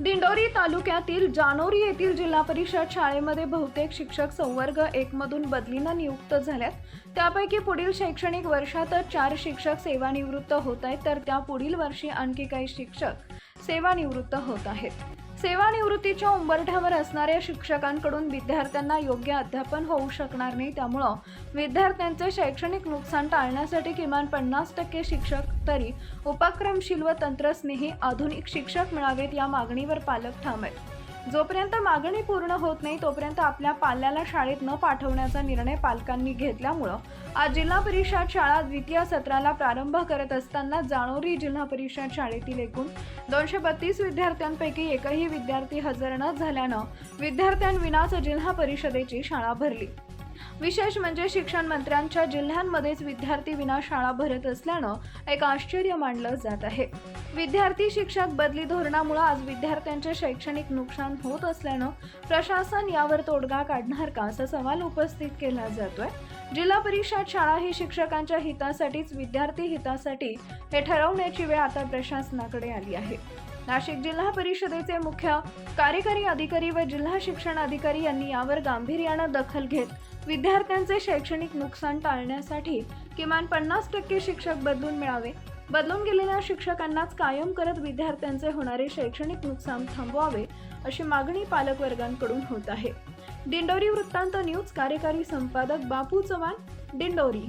दिंडोरी तालुक्यातील जानोरी येथील जिल्हा परिषद शाळेमध्ये बहुतेक शिक्षक संवर्ग एकमधून बदलीनं नियुक्त झाल्यात. त्यापैकी पुढील शैक्षणिक वर्षातच चार शिक्षक सेवानिवृत्त होत आहेत तर त्या पुढील वर्षी आणखी काही शिक्षक सेवानिवृत्त होत आहेत. सेवानिवृत्तीच्या उंबरठ्यावर असणाऱ्या शिक्षकांकडून विद्यार्थ्यांना योग्य अध्यापन होऊ शकणार नाही. त्यामुळं विद्यार्थ्यांचे शैक्षणिक नुकसान टाळण्यासाठी किमान पन्नास टक्के शिक्षक तरी उपक्रमशील व तंत्रस्नेही आधुनिक शिक्षक मिळावेत या मागणीवर पालक ठाम आहेत जोपर्यंत मागणी पूर्ण होत नाही तोपर्यंत आपल्या पाल्याला शाळेत न पाठवण्याचा निर्णय पालकांनी घेतल्यामुळं आज जिल्हा परिषद शाळा द्वितीय सत्राला प्रारंभ करत असताना जाणोरी जिल्हा परिषद शाळेतील एकूण दोनशे बत्तीस विद्यार्थ्यांपैकी एकही विद्यार्थी हजर न झाल्यानं विद्यार्थ्यांविनाच जिल्हा परिषदेची शाळा भरली. विशेष म्हणजे शिक्षण मंत्र्यांच्या जिल्ह्यांमध्येच विद्यार्थी विना शाळा भरत असल्यानं एक आश्चर्य मानलं जात आहे. विद्यार्थी शिक्षक बदली धोरणामुळे आज विद्यार्थ्यांचे शैक्षणिक नुकसान होत असल्यानं प्रशासन यावर तोडगा काढणार का असा सवाल उपस्थित केला जातोय. जिल्हा परिषद शाळा ही शिक्षकांच्या हितासाठीच विद्यार्थी हितासाठी हे ठरवण्याची वेळ आता प्रशासनाकडे आली आहे. नाशिक जिल्हा परिषदेचे मुख्य कार्यकारी अधिकारी व जिल्हा शिक्षण अधिकारी यांनी यावर गांभीर्यानं दखल घेत विद्यार्थ्यांचे शैक्षणिक नुकसान टाळण्यासाठी किमान पन्नास टक्के शिक्षक बदलून मिळावे. बदलून गेलेल्या शिक्षकांनाच कायम करत विद्यार्थ्यांचे होणारे शैक्षणिक नुकसान थांबवावे अशी मागणी पालकवर्गांकडून होत आहे. दिंडोरी वृत्तांत न्यूज कार्यकारी संपादक बापू चव्हाण दिंडोरी.